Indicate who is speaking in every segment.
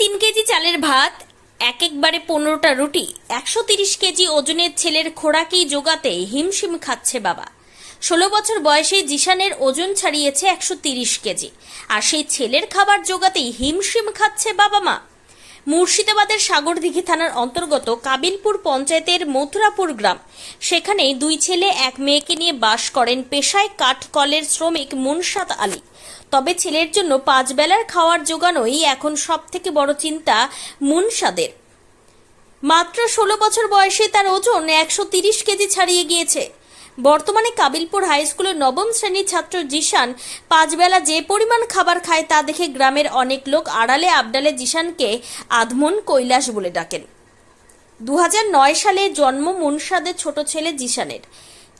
Speaker 1: তিন কেজি চালের ভাত, এক একবারে পনেরোটা রুটি, একশো তিরিশ কেজি ওজনের ছেলের খোরাকি জোগাতে হিমশিম খাচ্ছে বাবা। ষোলো বছর বয়সে জিশানের ওজন ছাড়িয়েছে একশো তিরিশ কেজি, আর সেই ছেলের খাবার জোগাতেই হিমশিম খাচ্ছে বাবা মা। মুর্শিদাবাদের সাগরদিঘি থানার অন্তর্গত কাবিলপুর পঞ্চায়েতের মথুরাপুর গ্রাম। সেখানে দুই ছেলে, এক মেয়েকে নিয়ে বাস করেন পেশায় কাঠকলের শ্রমিক মুনসাদ আলী। তবে ছেলের জন্য পাঁচ বেলার খাওয়ার জোগানোই এখন সব থেকে বড় চিন্তা মুনসাদের। মাত্র ষোলো বছর বয়সে তার ওজন একশো তিরিশ কেজি ছাড়িয়ে গিয়েছে। বর্তমানে কাবিলপুর হাই স্কুলের নবম শ্রেণির ছাত্র জিশান পাঁচবেলা যে পরিমাণ খাবার খায় তা দেখে গ্রামের অনেক লোক আড়ালে আবডালে জিশানকে আধমন কৈলাস বলে ডাকেন। দু হাজার নয় সালে জন্ম মুনসাদের ছোট ছেলে জিশানের।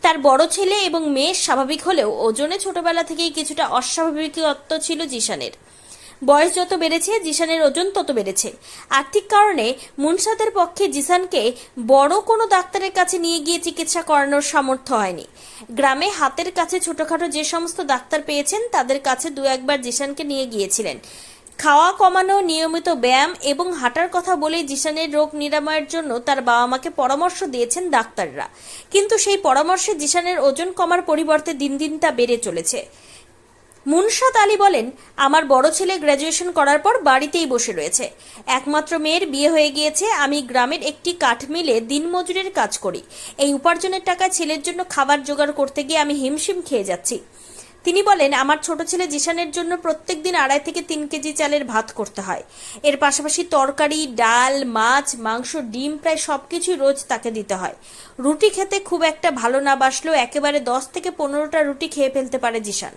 Speaker 1: তার বড় ছেলে এবং মেয়ে স্বাভাবিক হলেও ওজনে ছোটবেলা থেকেই কিছুটা অস্বাভাবিকত্ব ছিল জিশানের। বয়স যত বেড়েছে, জিশানের ওজন তত বেড়েছে। আর্থিক কারণে মুনসাদের পক্ষে জিসানকে বড় কোনো ডাক্তারের কাছে নিয়ে গিয়ে চিকিৎসা করানোর সামর্থ্য হয়নি। গ্রামে হাতের কাছে ছোটখাটো যে সমস্ত ডাক্তার পেয়েছেন, তাদের কাছে দু একবার জিসানকে নিয়ে গিয়েছিলেন। খাওয়া কমানো, নিয়মিত ব্যায়াম এবং হাঁটার কথা বলে জিশানের রোগ নিরাময়ের জন্য তার বাবা মাকে পরামর্শ দিয়েছেন ডাক্তাররা। কিন্তু সেই পরামর্শে জিশানের ওজন কমার পরিবর্তে দিন দিন তা বেড়ে চলেছে। মুনসাদ আলী বলেন, আমার বড় ছেলে গ্র্যাজুয়েশন করার পর বাড়িতেই বসে রয়েছে। একমাত্র মেয়ের বিয়ে হয়ে গিয়েছে, আমি গ্রামের একটি কাঠমিলে দিনমজুরের কাজ করি। এই উপার্জনের টাকায় ছেলের জন্য খাবার জোগাড় করতে গিয়ে আমি হিমশিম খেয়ে যাচ্ছি। তিনি বলেন, আমার ছোট ছেলে জিশানের জন্য প্রত্যেক দিন আড়াই থেকে তিন কেজি চালের ভাত করতে হয়। এর পাশাপাশি তরকারি, ডাল, মাছ, মাংস, ডিম, প্রায় সবকিছুই রোজ তাকে দিতে হয়। রুটি খেতে খুব একটা ভালো না বাসলেও একেবারে দশ থেকে পনেরোটা রুটি খেয়ে ফেলতে পারে জিশান।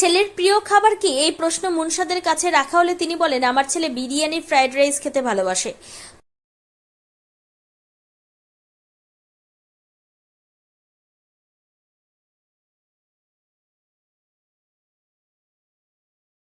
Speaker 1: ছেলের প্রিয় খাবার কি? এই প্রশ্ন মুনসাদের কাছে রাখা হলে তিনি বলেন, আমার ছেলে বিরিয়ানি ফ্রাইড রাইস খেতে ভালোবাসে।